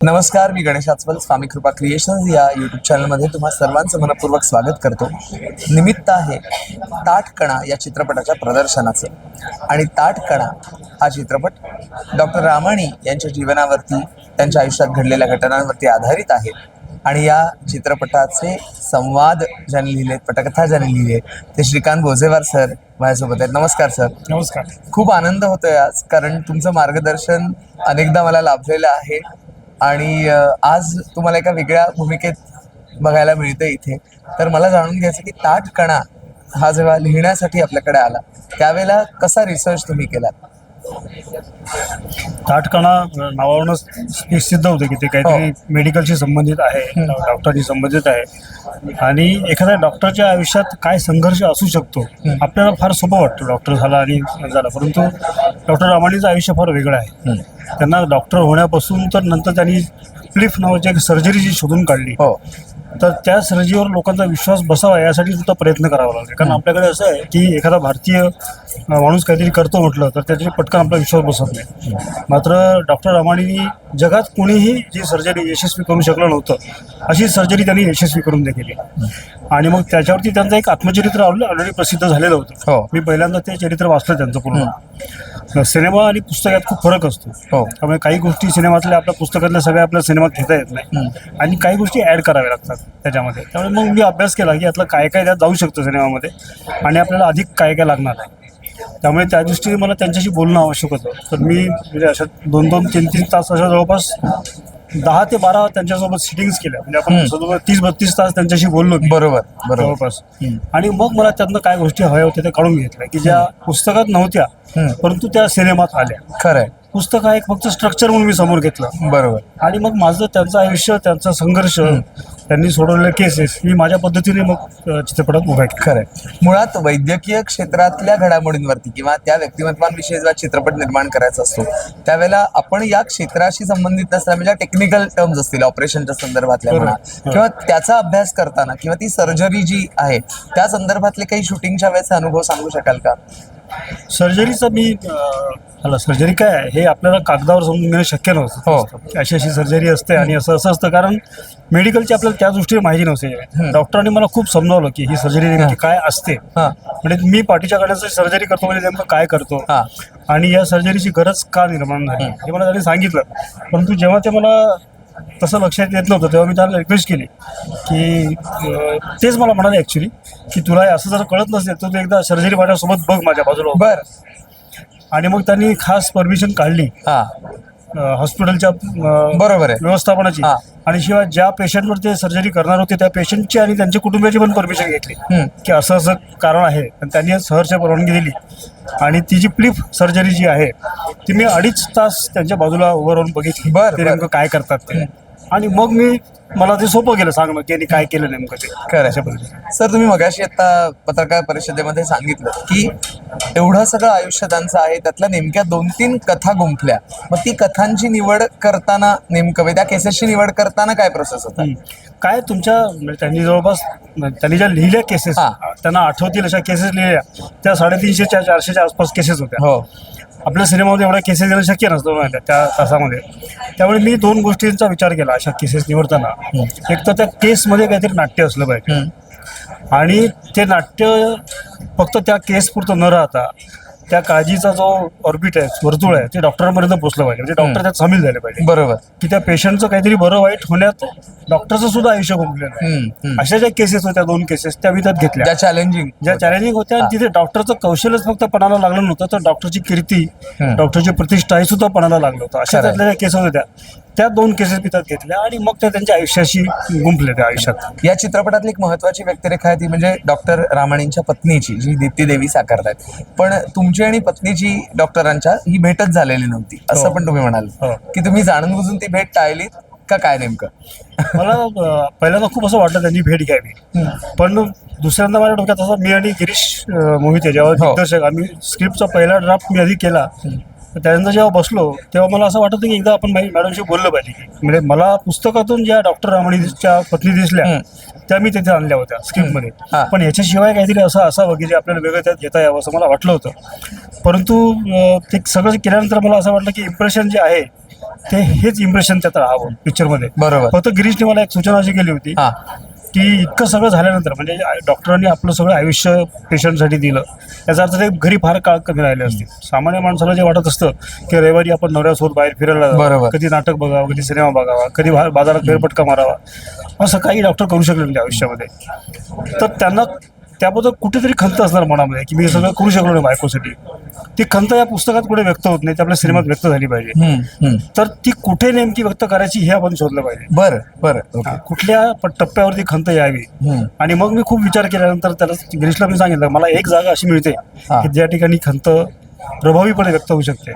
नमस्कार मी गणेश आचवल स्वामी कृपा क्रिएशन्स या यूट्यूब चॅनलमध्ये तुम्हा सर्वांचं मनपूर्वक स्वागत करतो. निमित्त आहे ताटकणा या चित्रपटाच्या प्रदर्शनाचं. आणि ताटकणा हा चित्रपट डॉक्टर रामाणी यांच्या जीवनावरती त्यांच्या आयुष्यात घडलेल्या घटनांवरती आधारित आहे. आणि या चित्रपटाचे संवाद ज्यांनी लिहिले पटकथा ज्यांनी लिहिले ते श्रीकांत गोजेवार सर माझ्यासोबत आहेत. नमस्कार सर. नमस्कार. खूप आनंद होतोय आज कारण तुमचं मार्गदर्शन अनेकदा मला लाभलेलं आहे. आणि आज तुम्हाला एका वेगळ्या भूमिकेत बघायला मिळतं इथे. तर मला जाणून घ्यायचं की ताट कणा हा जेव्हा लिहिण्यासाठी आपल्याकडे आला त्यावेळेला कसा रिसर्च तुम्ही केला ताटकणा नावावरूनच हे सिद्ध होतं की ते काहीतरी मेडिकलशी संबंधित आहे डॉक्टरशी संबंधित आहे. आणि एखाद्या डॉक्टरच्या आयुष्यात काय संघर्ष असू शकतो आपल्याला फार सोपं वाटतं डॉक्टर झाला आणि झाला. परंतु डॉक्टर रामाणीचं आयुष्य फार वेगळं आहे. त्यांना डॉक्टर होण्यापासून तर नंतर त्यांनी प्लिफ नावाची एक सर्जरी जी शोधून काढली हो. तर त्या सर्जरीवर लोकांचा विश्वास बसावा यासाठी सुद्धा प्रयत्न करावा लागेल. कारण आपल्याकडे असं आहे की एखादा भारतीय माणूस काहीतरी करतो म्हटलं तर त्याच्यावर पटकन आपला विश्वास बसत नाही. मात्र डॉक्टर रामाणींनी जगात कोणीही जी सर्जरी यशस्वी करू शकलं नव्हतं अशी सर्जरी त्यांनी यशस्वी करून केली आणि मग त्याच्यावरती त्यांचं एक आत्मचरित्र ऑलरेडी प्रसिद्ध झालेलं होतं. हो. मी पहिल्यांदा ते चरित्र वाचलं त्यांचं पूर्ण. सिनेमा आणि पुस्तक यात खूप फरक असतो. हो. त्यामुळे काही गोष्टी सिनेमातल्या आपल्या पुस्तकातल्या सगळ्या आपल्या सिनेमात घेता येत नाही. आणि काही गोष्टी ॲड कराव्या लागतात त्याच्यामध्ये. त्यामुळे मग मी अभ्यास केला की यातलं काय काय त्यात जाऊ शकतं सिनेमामध्ये आणि आपल्याला अधिक काय काय लागणार आहे. त्यामुळे त्या दृष्टीने मला त्यांच्याशी बोलणं आवश्यक होतं. तर मी म्हणजे अशा दोन दोन तीन तीन तास अशा जवळपास दहा ते बारा त्यांच्यासोबत सिटिंग्स केल्या. म्हणजे आपण जवळजवळ तीस बत्तीस तास त्यांच्याशी बोललो मी. बरोबर बरोबर. जवळपास. आणि मग मला त्यातनं काय गोष्टी हव्या होत्या त्या काढून घेतल्या. की ज्या पुस्तकात नव्हत्या. परंतु त्या सिनेमात आल्या. खरंय. पुस्तक हा एक फक्त स्ट्रक्चर म्हणून मी समोर घेतलं. बरोबर. आणि मग माझं त्यांचं आयुष्य त्यांचा संघर्ष त्यांनी सोडवलेले केसेस मी माझ्या पद्धतीने मग अ, चित्रपटात उभा केला खरंय. मुळात वैद्यकीय क्षेत्रातल्या घडामोडींवरती किंवा त्या व्यक्तिमत्वांविषयी जेव्हा चित्रपट निर्माण करायचा असतो त्यावेळेला आपण या क्षेत्राशी संबंधित नसल्या म्हणजे टेक्निकल टर्म्स असतील ऑपरेशनच्या संदर्भातल्या म्हणा बरोबर. किंवा त्याचा अभ्यास करताना किंवा ती सर्जरी जी आहे त्या संदर्भातले काही शूटिंगच्या वेळेचे अनुभव सांगू शकाल का? सर्जरीचं मी मला सर्जरी काय आहे हे आपल्याला कागदावर समजून घेणं शक्य हो. नव्हतं अशी अशी सर्जरी असते आणि असं असं असतं कारण मेडिकलची आपल्याला त्या दृष्टीने माहिती नव्हती. डॉक्टरांनी मला खूप समजावलं की ही सर्जरी नेमकी काय असते. हा. म्हणजे मी पाठीच्या गाड्याचं सर्जरी करतो म्हणजे नेमकं काय करतो. हा. आणि या सर्जरीची गरज का निर्माण झाली? हे मला त्यांनी सांगितलं. परंतु जेव्हा ते मला तसं लक्षात येत नव्हतं. तेव्हा मी त्यांना रिक्वेस्ट केली की तेच मला म्हणाले ॲक्च्युली की तुला असं जर कळत नसेल तर तू एकदा सर्जरी माझ्यासोबत बघ माझ्या बाजूला. बर. आणि मग त्यांनी खास परमिशन काढली. हा. हॉस्पिटलच्या बरोबर आहे. व्यवस्थापनाची. आणि शिवाय ज्या पेशंटवर ते सर्जरी करणार होते त्या पेशंटची आणि त्यांच्या कुटुंबियाची पण परमिशन घेतली. की असं असं कारण आहे. आणि त्यांनी सहरच्या परवानगी दिली. आणि ती जी प्लिफ सर्जरी जी आहे ती मी अडीच तास त्यांच्या बाजूला उभं राहून बघितली. बरं, ते. नेमकं काय करतात ते. आणि मग मी मला ते सोपं केलं सांगणं की यांनी काय केलं नेमकं ते. खरं अशा पद्धतीने सर तुम्ही मगाशी आता पत्रकार परिषदेमध्ये सांगितलं की एवढं सगळं आयुष्य त्यांचं आहे त्यातल्या नेमक्या दोन तीन कथा गुंफल्या. मग ती कथांची निवड करताना नेमकं म्हणजे त्या केसेसची निवड करताना काय प्रोसेस होता? हम्म. काय तुमच्या म्हणजे त्यांनी जवळपास त्यांनी ज्या लिहिल्या केसेस हा. त्यांना आठवतील अशा केसेस लिहिल्या. त्या साडेतीनशेच्या चारशेच्या आसपास केसेस होत्या. हो. आपल्या सिनेमामध्ये एवढ्या केसेस देणं शक्य नसतं त्या- तासामध्ये. त्यामुळे मी दोन गोष्टींचा विचार केला अशा केसेस निवडताना. एक तर त्या केसमध्ये काहीतरी नाट्य असलं पाहिजे. आणि ते नाट्य फक्त त्या केसपुरतं न राहता त्या काळजीचा जो ऑर्बिट आहे वर्तुळ आहे ते डॉक्टरांपर्यंत पोहोचलं पाहिजे. म्हणजे डॉक्टर त्यात सामील झाले पाहिजे. बरोबर. की त्या पेशंटचं काहीतरी बरं वाईट होण्यात डॉक्टरचं सुद्धा आयुष्य आहे. हम्म. अशा ज्या केसेस होत्या दोन केसेस त्या त्यात घेतल्या. ज्या चॅलेंजिंग ज्या चॅलेंजिंग होत्या आणि तिथे डॉक्टरचं कौशल्यच फक्त पणाला लागलं नव्हतं तर डॉक्टरची कीर्ती. डॉक्टरची प्रतिष्ठा हे सुद्धा पणाला लागलं होतं. अशा. त्यातल्या ज्या केसेस होत्या त्या दोन केसेस मी त्यात घेतल्या आणि मग त्या त्यांच्या आयुष्याशी गुंफल्या त्या आयुष्यात. या चित्रपटातली एक महत्वाची व्यक्तिरेखा आहे ती म्हणजे डॉक्टर रामाणींच्या पत्नीची जी दीप्ती देवी साकारतायत. पण तुमची आणि पत्नीची डॉक्टरांच्या ही भेटच झालेली नव्हती असं हो. पण तुम्ही म्हणाल. हो. की तुम्ही जाणून बुजून ती भेट टाळलीत का काय नेमकं? मला अं, पहिल्यांदा खूप असं वाटलं त्यांनी भेट घ्यावी. पण दुसऱ्यांदा माझ्या डोक्यात असं मी आणि गिरीश अं, मोहिते जेव्हा हो. दिग्दर्शक आम्ही स्क्रिप्टचा पहिला ड्राफ्ट मी आधी केला. त्यानंतर जेव्हा बसलो तेव्हा मला असं वाटत की एकदा आपण मॅडमशी बोललं पाहिजे. म्हणजे मला पुस्तकातून ज्या डॉक्टर रामणीच्या पत्नी दिसल्या त्या मी तिथे आणल्या होत्या स्क्रिप्टमध्ये. हा. पण याच्याशिवाय काहीतरी असं असावं की जे आपल्याला वेगळं त्यात घेता यावं असं मला वाटलं होतं. परंतु ते सगळं केल्यानंतर मला असं वाटलं की इम्प्रेशन जे आहे ते हेच इम्प्रेशन त्यात राहावं पिक्चरमध्ये बरोबर. फक्त गिरीशने मला एक सूचना अशी केली होती. की इतकं सगळं झाल्यानंतर म्हणजे डॉक्टरांनी आपलं सगळं आयुष्य पेशंटसाठी दिलं. याचा अर्थ ते घरी फार काळ कमी राहिले असतील. सामान्य माणसाला जे वाटत असतं की रविवारी आपण नवऱ्यासोबत बाहेर फिरायला जावं. कधी नाटक बघावं कधी सिनेमा बघावा कधी बाजारात फेरफटका मारावा असं काही डॉक्टर करू शकले नाही आयुष्यामध्ये. तर त्यांना त्याबद्दल कुठेतरी खंत असणार मनामध्ये की मी हे सगळं करू शकलो नाही बायकोसाठी. ती खंत या पुस्तकात कुठे व्यक्त होत नाही ती आपल्या सिनेमात व्यक्त झाली पाहिजे. तर ती कुठे नेमकी व्यक्त करायची हे आपण शोधलं पाहिजे. बरं बरं. ओके. कुठल्या टप्प्यावरती खंत यावी. आणि मग मी खूप विचार केल्यानंतर त्याला गिरीशला मी सांगितलं मला एक जागा अशी मिळते. की ज्या ठिकाणी खंत प्रभावीपणे व्यक्त होऊ शकते.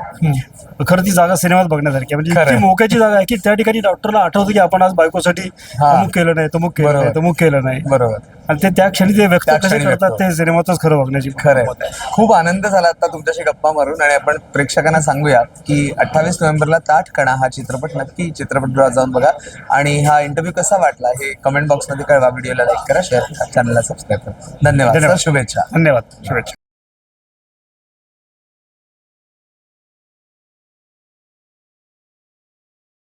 खरं ती जागा सिनेमात बघण्यासारखी. म्हणजे. इतकी मोक्याची जागा आहे की त्या ठिकाणी डॉक्टरला आठवतं की आपण आज बायकोसाठी. अमुक केलं नाही तमुक केलं. नाही तमुक केलं नाही. बरोबर. आणि ते त्या क्षणी ते व्यक्त कसे करतात ते सिनेमातच खरं बघण्याची आहे. खूप आनंद झाला आता तुमच्याशी गप्पा मारून आणि आपण प्रेक्षकांना सांगूया की अठ्ठावीस नोव्हेंबरला ताठ कणा हा चित्रपट नक्की चित्रपटगृहात जाऊन बघा. आणि हा इंटरव्ह्यू कसा वाटला हे कमेंट बॉक्समध्ये कळवा. व्हिडिओला लाईक करा शेअर करा चॅनलला सबस्क्राईब करा. धन्यवाद. शुभेच्छा. धन्यवाद. शुभेच्छा.